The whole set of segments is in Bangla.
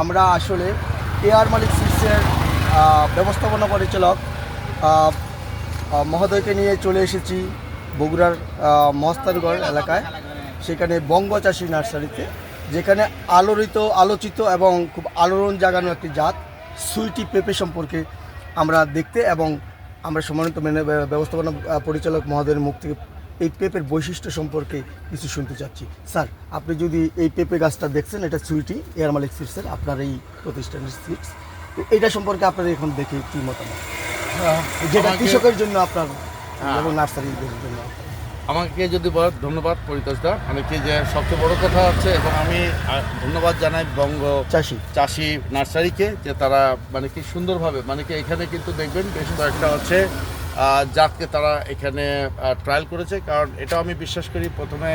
আমরা আসলে এয়ার মালিক সিটসের ব্যবস্থাপনা পরিচালক মহোদয়কে নিয়ে চলে এসেছি বগুড়ার মহস্তানগড় এলাকায়। সেখানে বঙ্গ চাষি নার্সারিতে, যেখানে আলোড়িত, আলোচিত এবং খুব আলোড়ন জাগানো একটি জাত, সুইটি পেঁপে সম্পর্কে আমরা দেখতে এবং আমরা সম্মানিত মেনে ব্যবস্থাপনা পরিচালক মহোদয়ের মুখ থেকে এই পেঁপের বৈশিষ্ট্য সম্পর্কে কিছু শুনতে চাচ্ছি। স্যার আপনি যদি এই পেঁপে গাছটা দেখছেন এটা সুইটি এয়ার মালিক সিটসের আপনার এই প্রতিষ্ঠানের সিটস তো এটা সম্পর্কে আপনার এখন দেখে কী মতামত? যেটা কৃষকের জন্য আপনার হ্যাঁ। এবং নার্সারিদের জন্য। আমাকে যদি বল ধন্যবাদ পরিতোষদা মানে কি যে সবচেয়ে বড় কথা হচ্ছে এবং আমি ধন্যবাদ জানাই বঙ্গ চাষি। চাষি নার্সারিকে যে তারা মানে কি সুন্দরভাবে মানে কি এখানে কিন্তু দেখবেন বেশ কয়েকটা হচ্ছে জাতকে তারা এখানে ট্রায়াল করেছে। কারণ এটা আমি বিশ্বাস করি, প্রথমে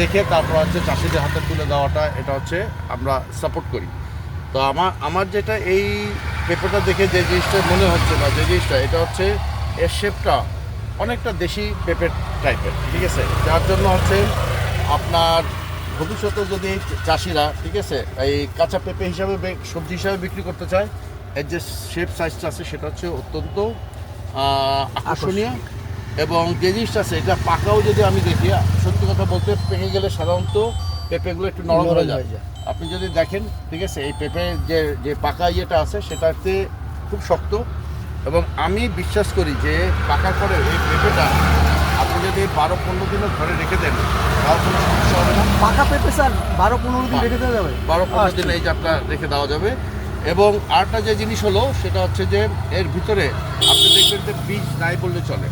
দেখে তারপর হচ্ছে চাষিদের হাতে তুলে দেওয়াটা, এটা হচ্ছে আমরা সাপোর্ট করি। তো আমার আমার যেটা এই পেপারটা দেখে যে জিনিসটা মনে হচ্ছে বা যে জিনিসটা, এটা হচ্ছে এর শেপটা অনেকটা দেশি পেঁপের টাইপের ঠিক আছে? যার জন্য হচ্ছে আপনার ভবিষ্যতে যদি চাষিরা, ঠিক আছে, এই কাঁচা পেঁপে হিসাবে সবজি হিসাবে বিক্রি করতে চায়, এর যে শেপ সাইজটা আছে, সেটা হচ্ছে অত্যন্ত আকর্ষণীয়। এবং যে জিনিসটা আছে এটা পাকাও যদি আমি দেখি সত্যি কথা বলতে পেকে গেলে সাধারণত পেঁপেগুলো একটু নরম হয়ে যায়। আপনি যদি দেখেন ঠিক আছে এই পেঁপে যে যে পাকা ইয়েটা আছে সেটাতে খুব শক্ত। এবং আমি বিশ্বাস করি যে পাকার পরে এই পেঁপেটা আপনি যদি বারো পনেরো দিনও ঘরে রেখে দেন তাও কোনো সমস্যা হবে না। পাকা পেঁপে স্যার বারো পনেরো দিন রেখে দেওয়া যাবে? বারো পনেরো আচ্ছা। দিন এই জাতটা রেখে দেওয়া যাবে। এবং আরেকটা যে জিনিস হলো সেটা হচ্ছে যে এর ভিতরে আপনি দেখবেন যে বীজ নাই বললে চলে।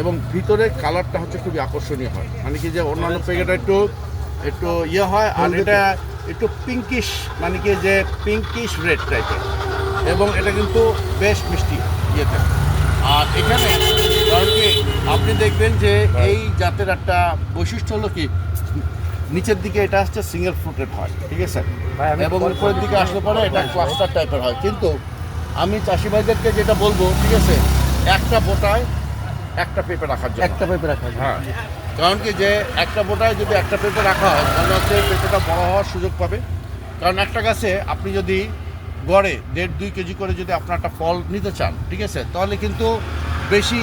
এবং ভিতরে কালারটা হচ্ছে খুবই আকর্ষণীয় হয়। মানে কি যে অন্যান্য প্যাকেটটা একটু একটু ইয়ে হয় আর এটা একটু পিঙ্কিশ মানে কি যে পিঙ্কিশ রেড টাইপের এবং এটা কিন্তু বেশ মিষ্টি ইয়েতে। আর এখানে কারণ কি আপনি দেখবেন যে এই জাতের একটা বৈশিষ্ট্য হলো কি নিচের দিকে এটা হচ্ছে সিঙ্গেল ফ্রুটেড হয় ঠিক আছে? এবং উপরের দিকে আসলে পরে এটা ক্লাস্টার টাইপের হয়। কিন্তু আমি চাষি ভাইদেরকে যেটা বলব ঠিক আছে একটা বোটায় একটা পেঁপে রাখার জন্য। একটা পেঁপে রাখা যাবে হ্যাঁ কারণ কি যে একটা বোটায় যদি একটা পেঁপে রাখা হয় তাহলে হচ্ছে পেঁপেটা বড় হওয়ার সুযোগ পাবে। কারণ একটা গাছে আপনি যদি গড়ে দেড় দুই কেজি করে যদি আপনার একটা ফল নিতে চান ঠিক আছে তাহলে কিন্তু বেশি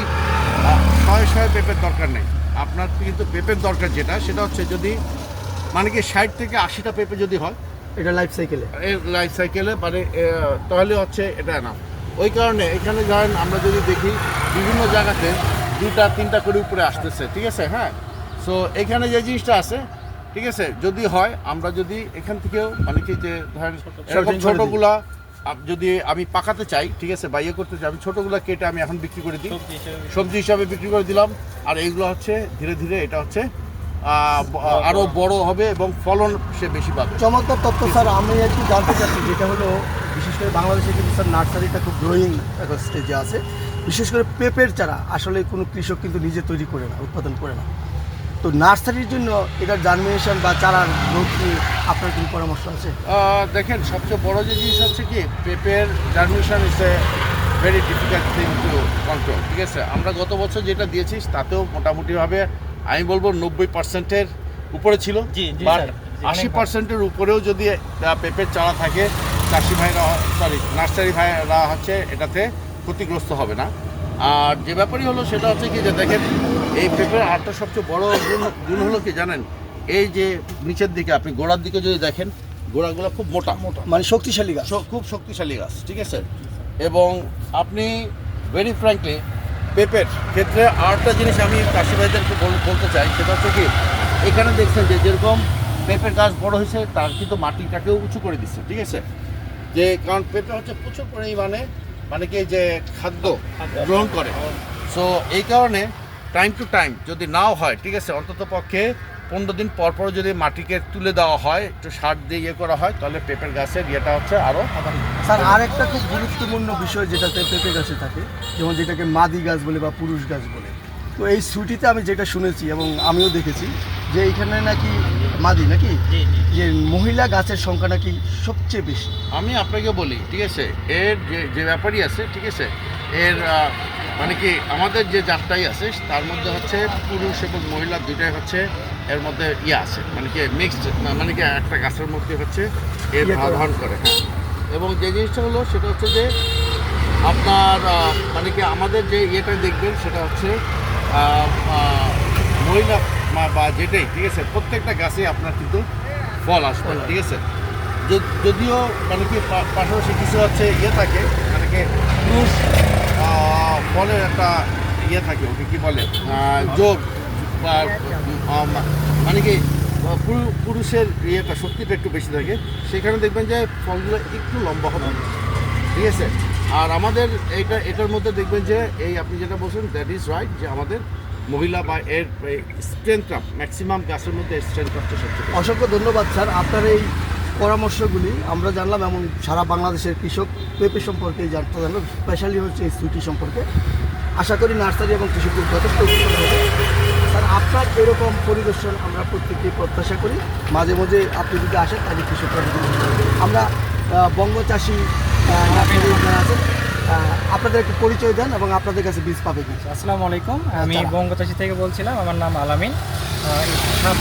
শয়ে শয়ে পেঁপের দরকার নেই। আপনার কিন্তু পেঁপের দরকার যেটা সেটা হচ্ছে যদি মানে কি ষাট থেকে আশিটা পেঁপে যদি হয়? এটা লাইফ সাইকেলে লাইফ সাইকেলে মানে তাহলে হচ্ছে এটা না ওই কারণে এখানে ধরেন আমরা যদি দেখি বিভিন্ন জায়গাতে দুটা তিনটা করে উপরে আসতেছে ঠিক আছে? হ্যাঁ? সো এখানে যে জিনিসটা আছে ঠিক আছে? যদি হয় আমরা যদি এখান থেকেও মানে কি যে ধরেন এরকম। ছোটোগুলা যদি আমি পাকাতে চাই ঠিক আছে? বা ইয়ে করতে চাই আমি ছোটোগুলা কেটে আমি এখন বিক্রি করে দিই। সবজি হিসাবে বিক্রি করে দিলাম। আর এইগুলো হচ্ছে ধীরে ধীরে এটা হচ্ছে আহ, ব- আরও বড় হবে এবং ফলন সে বেশি পাবে। চমৎকার তথ্য স্যার। আমি একটু জানতে চাচ্ছি যেটা হলো বিশেষ করে বাংলাদেশে কিন্তু স্যার নার্সারিটা খুব গ্রোয়িং একটা স্টেজে আছে। বিশেষ করে পেঁপের চারা আসলে কোনো কৃষক কিন্তু নিজে তৈরি করে না উৎপাদন করে না। তো নার্সারির জন্য এটার জার্মিনেশন বা চারার গ্রোথ নিয়ে আপনার কোনো পরামর্শ আছে? দেখেন সবচেয়ে বড় যে জিনিস হচ্ছে কি পেপের germination is a very difficult thing to control ঠিক আছে? আমরা গত বছর যেটা দিয়েছি তাতেও মোটামুটিভাবে আমি বলব নব্বই পার্সেন্টের উপরে ছিল আশি পার্সেন্টের উপরেও যদি পেঁপের চারা থাকে চাষি ভাইরা সরি নার্সারি ভাইরা হচ্ছে এটাতে ক্ষতিগ্রস্ত হবে না। আর যে ব্যাপারই হলো সেটা হচ্ছে কি যে দেখেন এই পেঁপের আরটা সবচেয়ে বড় গুণ গুণ হলো কি জানেন? এই যে নিচের দিকে আপনি গোড়ার দিকে যদি দেখেন গোড়াগুলো খুব মোটা। মোটা। মানে শক্তিশালী গাছ। খুব শক্তিশালী গাছ ঠিক আছে? এবং আপনি ভেরি ফ্র্যাঙ্কলি পেঁপের ক্ষেত্রে আরেকটা জিনিস আমি কাশি ভাইদেরকে বলতে চাই সেটা হচ্ছে কি এখানে দেখছেন যে যেরকম পেঁপের গাছ বড় হয়েছে তার কিন্তু মাটিটাকেও উঁচু করে দিচ্ছে ঠিক আছে? যে কারণ পেঁপে হচ্ছে প্রচুর পরিমাণে মানে কি যে খাদ্য গ্রহণ করে। সো এই কারণে টাইম টু টাইম যদি নাও হয় ঠিক আছে অন্তত পক্ষে পনেরো দিন পর পর যদি মাটিকে তুলে দেওয়া হয় একটু সার দিয়ে ইয়ে করা হয় তাহলে পেঁপের গাছের ইয়েটা হচ্ছে আরও স্যার আর একটা খুব গুরুত্বপূর্ণ বিষয় যেটাতে পেঁপে গাছে থাকে যেমন যেটাকে মাদি গাছ বলে বা পুরুষ গাছ বলে। তো এই সুটিতে আমি যেটা শুনেছি এবং আমিও দেখেছি যে এইখানে নাকি মাদি নাকি? জি জি। যে মহিলা গাছের সংখ্যা নাকি সবচেয়ে বেশি। আমি আপনাকে বলি ঠিক আছে? এর যে যে ব্যাপারই আছে ঠিক আছে? এর মানে কি আমাদের যে জাতটাই আছে তার মধ্যে হচ্ছে পুরুষ এবং মহিলা দুটাই হচ্ছে এর মধ্যে ইয়ে আছে মানে কি মিক্সড মানে কি একটা গাছের মধ্যে হচ্ছে এর করা। ধারণ করে হ্যাঁ। এবং যে জিনিসটা হলো সেটা হচ্ছে যে আপনার মানে কি আমাদের যে ইয়েটা দেখবেন সেটা হচ্ছে মহিলা বা যেটাই ঠিক আছে প্রত্যেকটা গাছে আপনার কিন্তু ফল আসবে ঠিক আছে। যদিও মানে কি পাশাপাশি কিছু হচ্ছে ইয়ে থাকে মানে কি পুরুষ ফলের একটা ইয়ে থাকে ওকে কী বলে? যোগ বা মানে কি পুরুষের ইয়েটা শক্তিটা একটু বেশি থাকে। সেখানে দেখবেন যে ফলগুলো একটু লম্বা হবে। ঠিক আছে? আর আমাদের এটা এটার মধ্যে দেখবেন যে এই আপনি যেটা বলছেন দ্যাট ইজ রাইট যে আমাদের মহিলা বা এর স্ট্রেংথটা ম্যাক্সিমাম গাছের মধ্যে স্ট্রেংথ হচ্ছে সবচেয়ে অসংখ্য ধন্যবাদ, স্যার। আপনার এই পরামর্শগুলি আমরা জানলাম এমন সারা বাংলাদেশের কৃষক পেঁপে সম্পর্কে জানতে জানলাম স্পেশালি হচ্ছে এই সুইটি সম্পর্কে। আশা করি নার্সারি এবং কৃষকদের যথেষ্ট উপকার হবে। আপনার এরকম পরিদর্শন আমরা প্রত্যেকটি প্রত্যাশা করি। মাঝে মাঝে আপনি যদি আসেন তাহলে কৃষকরা আমরা বঙ্গ চাষি যারা আছেন আপনাদের একটু পরিচয় দেন এবং আপনাদের কাছে বীজ পাবে কি? আসসালামু আলাইকুম। আমি আচ্ছা। বঙ্গচাষী থেকে বলছিলাম আমার নাম আলামিন।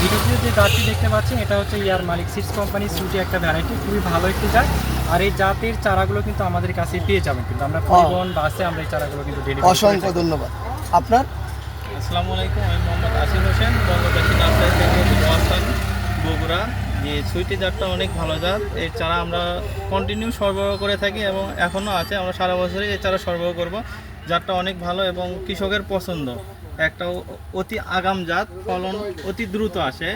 ভিডিওতে যে জাতটি দেখতে পাচ্ছেন এটা হচ্ছে ইয়ার মালিক সিডস কোম্পানি সুটি একটা ভ্যারাইটি খুবই ভালো একটি জাত। আর এই জাতের চারাগুলো কিন্তু আমাদের কাছে পেয়ে যাবেন। কিন্তু আমরা পরিবহন বাসে আমরা এই চারাগুলো কিন্তু অসংখ্য ধন্যবাদ। আপনার? আসসালামু আলাইকুম, আমি মোহাম্মদ আসিফ হোসেন বঙ্গবাসী নার্সারি বগুড়া। যে সুইটি জাতটা অনেক ভালো জাত, এর চারা আমরা কন্টিনিউ সরবরাহ করে থাকি এবং এখনও আছে, আমরা সারা বছরই এর চারা সরবরাহ করব। জাতটা অনেক ভালো এবং কৃষকের পছন্দ। একটা অতি আগাম জাত, ফলন অতি দ্রুত আসে।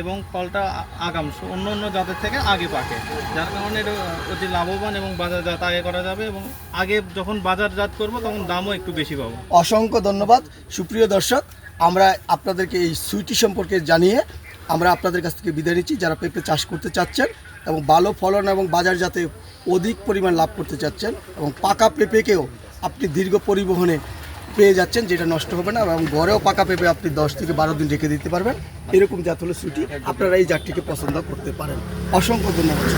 এবং ফলটা আগাম। অন্য অন্য জাতের থেকে আগে পাকে। যার কারণে অতি লাভবান এবং বাজারজাত আগে করা যাবে এবং আগে যখন বাজারজাত করব তখন দামও একটু বেশি পাবো। অসংখ্য ধন্যবাদ। সুপ্রিয় দর্শক, আমরা আপনাদেরকে এই সুইটি সম্পর্কে জানিয়ে আমরা আপনাদের কাছ থেকে বিদায় নিচ্ছি। যারা পেঁপে চাষ করতে চাচ্ছেন এবং ভালো ফলন এবং বাজার যাতে অধিক পরিমাণ লাভ করতে চাচ্ছেন এবং পাকা পেঁপেকেও আপনি দীর্ঘ পরিবহনে পেয়ে যাচ্ছেন, যেটা নষ্ট হবে না এবং ঘরেও পাকা পেঁপে আপনি দশ থেকে বারো দিন রেখে দিতে পারবেন। এরকম জাত হলো সুটি আপনারা এই জাতটিকে পছন্দ করতে পারেন। অসংখ্য ধন্যবাদ